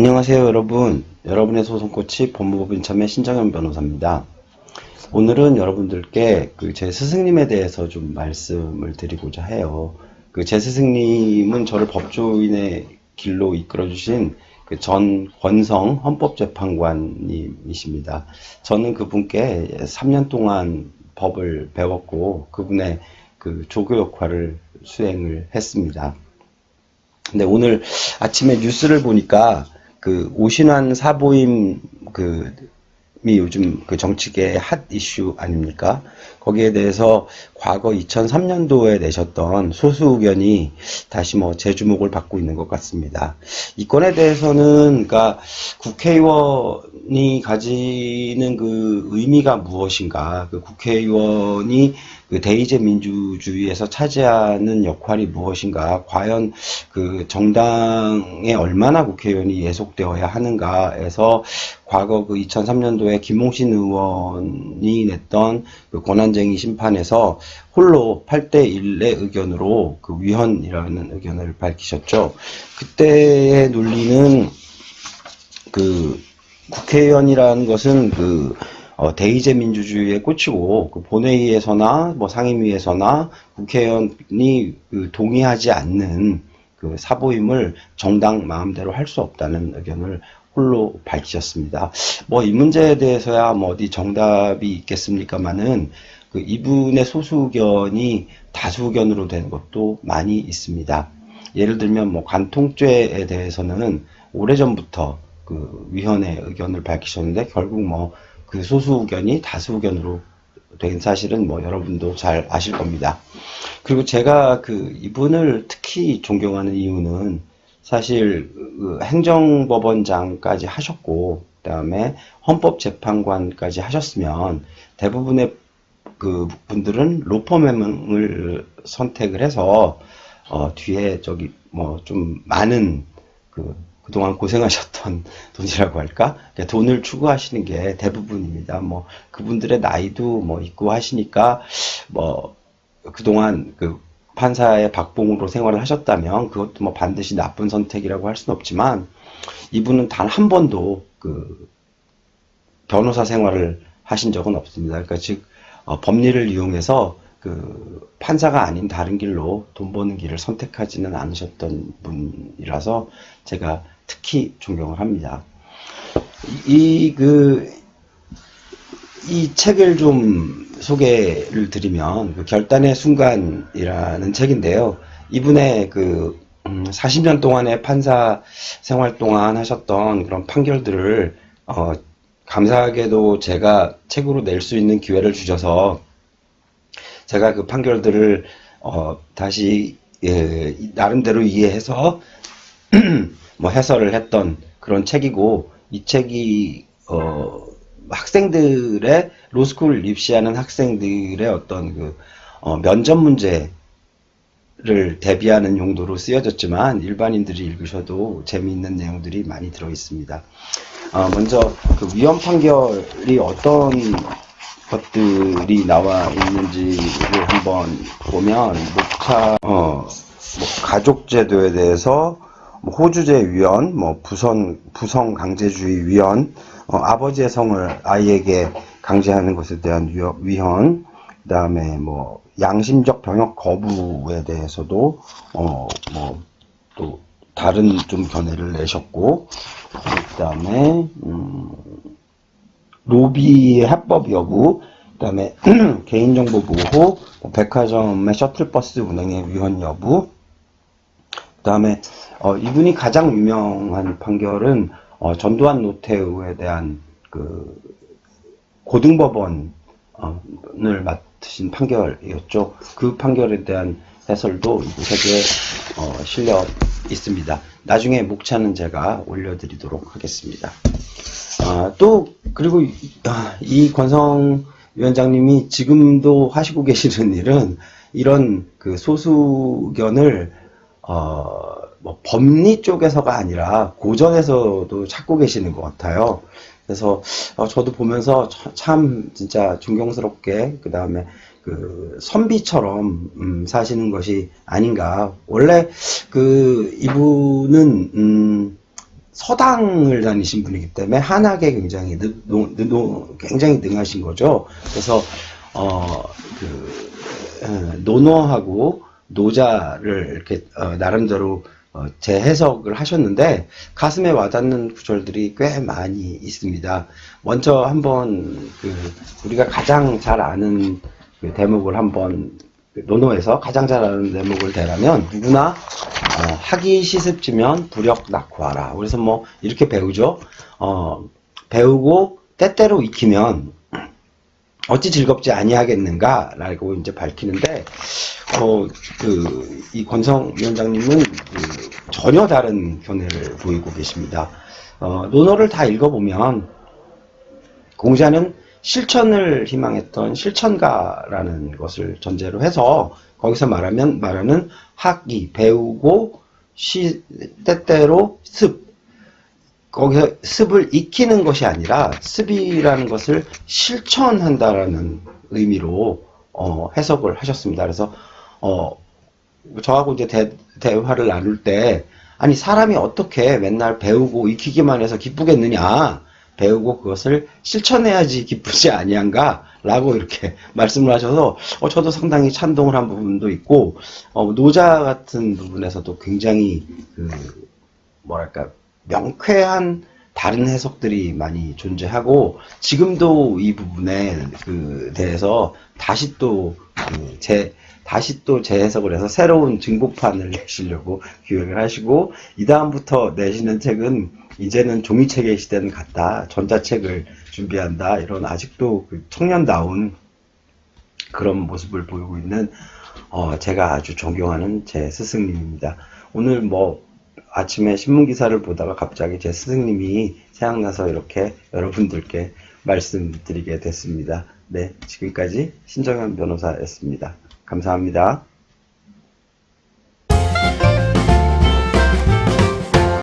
안녕하세요 여러분. 여러분의 소송코치 법무법인 참여 신정현 변호사입니다. 오늘은 여러분들께 그 제 스승님에 대해서 좀 말씀을 드리고자 해요. 그 제 스승님은 저를 법조인의 길로 이끌어 주신 그 전 권성 헌법재판관님이십니다. 저는 그분께 3년 동안 법을 배웠고 그분의 그 조교 역할을 수행을 했습니다. 근데 오늘 아침에 뉴스를 보니까 그 오신환 사보임 그이 요즘 그 정치계 핫 이슈 아닙니까? 거기에 대해서 과거 2003년도에 내셨던 소수 의견이 다시 뭐 재주목을 받고 있는 것 같습니다. 이 건에 대해서는 그러니까 국회의원이 가지는 그 의미가 무엇인가? 그 국회의원이 그 대의제 민주주의에서 차지하는 역할이 무엇인가? 과연 그 정당에 얼마나 국회의원이 예속되어야 하는가에서 과거 그 2003년도에 김홍신 의원이 냈던 그 권한 쟁의 심판에서 홀로 8대 1의 의견으로 그 위헌이라는 의견을 밝히셨죠. 그때의 논리는 그 국회의원이라는 것은 그 어, 대의제 민주주의의 꽃이고 그 본회의에서나 뭐 상임위에서나 국회의원이 그 동의하지 않는 그 사보임을 정당 마음대로 할 수 없다는 의견을 홀로 밝히셨습니다. 뭐 이 문제에 대해서야 뭐 어디 정답이 있겠습니까만은 그 이분의 소수 의견이 다수 의견으로 된 것도 많이 있습니다. 예를 들면 뭐 관통죄에 대해서는 오래전부터 그 위헌의 의견을 밝히셨는데 결국 뭐 그 소수 의견이 다수 의견으로 된 사실은 뭐 여러분도 잘 아실 겁니다. 그리고 제가 그 이분을 특히 존경하는 이유는 사실 그 행정법원장까지 하셨고 그다음에 헌법재판관까지 하셨으면 대부분의 그 분들은 로펌을 선택을 해서 어 뒤에 저기 뭐 좀 많은 그 그동안 고생하셨던 돈이라고 할까? 돈을 추구하시는 게 대부분입니다. 뭐 그분들의 나이도 뭐 있고 하시니까 뭐 그동안 그 판사의 박봉으로 생활을 하셨다면 그것도 뭐 반드시 나쁜 선택이라고 할 수는 없지만 이분은 단 한 번도 그 변호사 생활을 하신 적은 없습니다. 그러니까 즉 어, 법리를 이용해서 그 판사가 아닌 다른 길로 돈 버는 길을 선택하지는 않으셨던 분이라서 제가 특히 존경을 합니다. 이 그 이 책을 좀 소개를 드리면 그 결단의 순간이라는 책인데요. 이분의 그 음, 40년 동안의 판사 생활 동안 하셨던 그런 판결들을 어, 감사하게도 제가 책으로 낼 수 있는 기회를 주셔서 제가 그 판결들을 어, 다시 예, 나름대로 이해해서 뭐 해설을 했던 그런 책이고 이 책이 어, 학생들의 로스쿨 입시하는 학생들의 어떤 그 어, 면접 문제 를 대비하는 용도로 쓰여졌지만 일반인들이 읽으셔도 재미있는 내용들이 많이 들어 있습니다. 어, 먼저 그 위헌 판결이 어떤 것들이 나와 있는지를 한번 보면 목차 어, 뭐 가족제도에 대해서 뭐 호주제 위헌, 뭐 부성 부성 강제주의 위헌, 어, 아버지의 성을 아이에게 강제하는 것에 대한 위헌 그다음에 뭐 양심적 병역 거부에 대해서도 어 뭐 또 다른 좀 견해를 내셨고 그다음에 음, 로비의 합법 여부, 그다음에 개인정보 보호, 뭐 백화점의 셔틀버스 운행의 위헌 여부, 그다음에 어, 이분이 가장 유명한 판결은 어, 전두환 노태우에 대한 그 고등법원을 맡 으신 판결이었죠. 그 판결에 대한 해설도 이 책에 어, 실려 있습니다. 나중에 목차는 제가 올려드리도록 하겠습니다. 아, 또 그리고 이, 아, 이 권성 위원장님이 지금도 하시고 계시는 일은 이런 그 소수견을 어, 뭐 법리 쪽에서가 아니라 고전에서도 찾고 계시는 것 같아요. 그래서 어, 저도 보면서 참, 참 진짜 존경스럽게 그 다음에 그 선비처럼 음, 사시는 것이 아닌가. 원래 그 이분은 음, 서당을 다니신 분이기 때문에 한학에 굉장히 능, 노- 노- 굉장히 능하신 거죠. 그래서 어, 그 어, 노노하고 노자를 이렇게 어, 나름대로 어, 재해석을 하셨는데 가슴에 와닿는 구절들이 꽤 많이 있습니다. 먼저 한번 그 우리가 가장 잘 아는 그 대목을 한번 그 노노에서 가장 잘 아는 대목을 대라면 누구나 어, 학이 시습지면 부력 낳고 하라. 그래서 뭐 이렇게 배우죠. 어, 배우고 때때로 익히면 어찌 즐겁지 아니하겠는가라고 이제 밝히는데 어 그 이 권성 위원장님은 그 전혀 다른 견해를 보이고 계십니다. 어 논어를 다 읽어보면 공자는 실천을 희망했던 실천가라는 것을 전제로 해서 거기서 말하면 말하는 학이 배우고 시 때때로 습 거기서 습을 익히는 것이 아니라 습이라는 것을 실천한다라는 의미로 어, 해석을 하셨습니다. 그래서 어, 저하고 이제 대, 대화를 나눌 때 아니 사람이 어떻게 맨날 배우고 익히기만 해서 기쁘겠느냐? 배우고 그것을 실천해야지 기쁘지 아니한가? 라고 이렇게 말씀을 하셔서 어, 저도 상당히 찬동을 한 부분도 있고 어, 노자 같은 부분에서도 굉장히 그 뭐랄까 명쾌한 다른 해석들이 많이 존재하고 지금도 이 부분에 그 대해서 다시 또제 다시 또 재해석을 해서 새로운 증복판을 내시려고 기획을 하시고 이 다음부터 내시는 책은 이제는 종이책의 시대는 갔다 전자책을 준비한다 이런 아직도 그 청년다운 그런 모습을 보이고 있는 어, 제가 아주 존경하는 제 스승님입니다. 오늘 뭐 아침에 신문 기사를 보다가 갑자기 제 스승님이 생각나서 이렇게 여러분들께 말씀드리게 됐습니다. 네, 지금까지 신정현 변호사였습니다. 감사합니다.